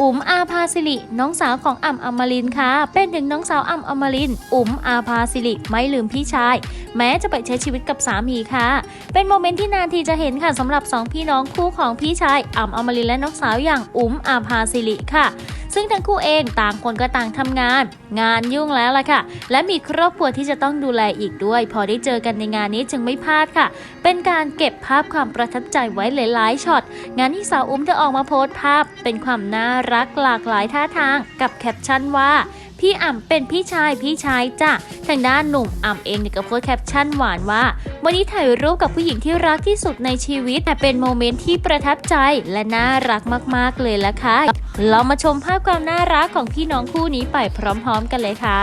อุ๋มอาพาสิริน้องสาวของอ่ำอมรินค่ะ เป็นถึงน้องสาวอ่ำอมรินอุ๋มอาภาสิริไม่ลืมพี่ชาย แม้จะไปใช้ชีวิตกับสามีค่ะ เป็นโมเมนต์ที่นานทีจะเห็นค่ะสำหรับสองพี่น้องคู่ของพี่ชายอ่ำอมรินและน้องสาวอย่างอุ๋มอาภาสิริค่ะ ซึ่งทั้งคู่เองต่างคนก็ต่างทำงาน งานยุ่งแล้วล่ะค่ะ และมีครอบครัวที่จะต้องดูแลอีกด้วย พอได้เจอกันในงานนี้จึงไม่พลาดค่ะ เป็นการเก็บภาพความประทับใจไว้หลาย ๆ ช็อต งานที่สาวอุ้มเธอออกมาโพสต์ภาพ เป็นความน่ารักหลากหลายท่าทาง กับแคปชั่นว่า พี่อ่ำเป็นพี่ชายพี่ชายจ้ะทางด้านหนุ่มอ่ำเองเนี่ยก็โพสแคปชั่นหวานว่า วันนี้ถ่ายรูปกับผู้หญิงที่รักที่สุดในชีวิตแต่เป็นโมเมนต์ที่ประทับใจและน่ารักมากๆเลยละค่ะเรามาชมภาพความน่ารักของพี่น้องคู่นี้ไปพร้อมๆกันเลยค่ะ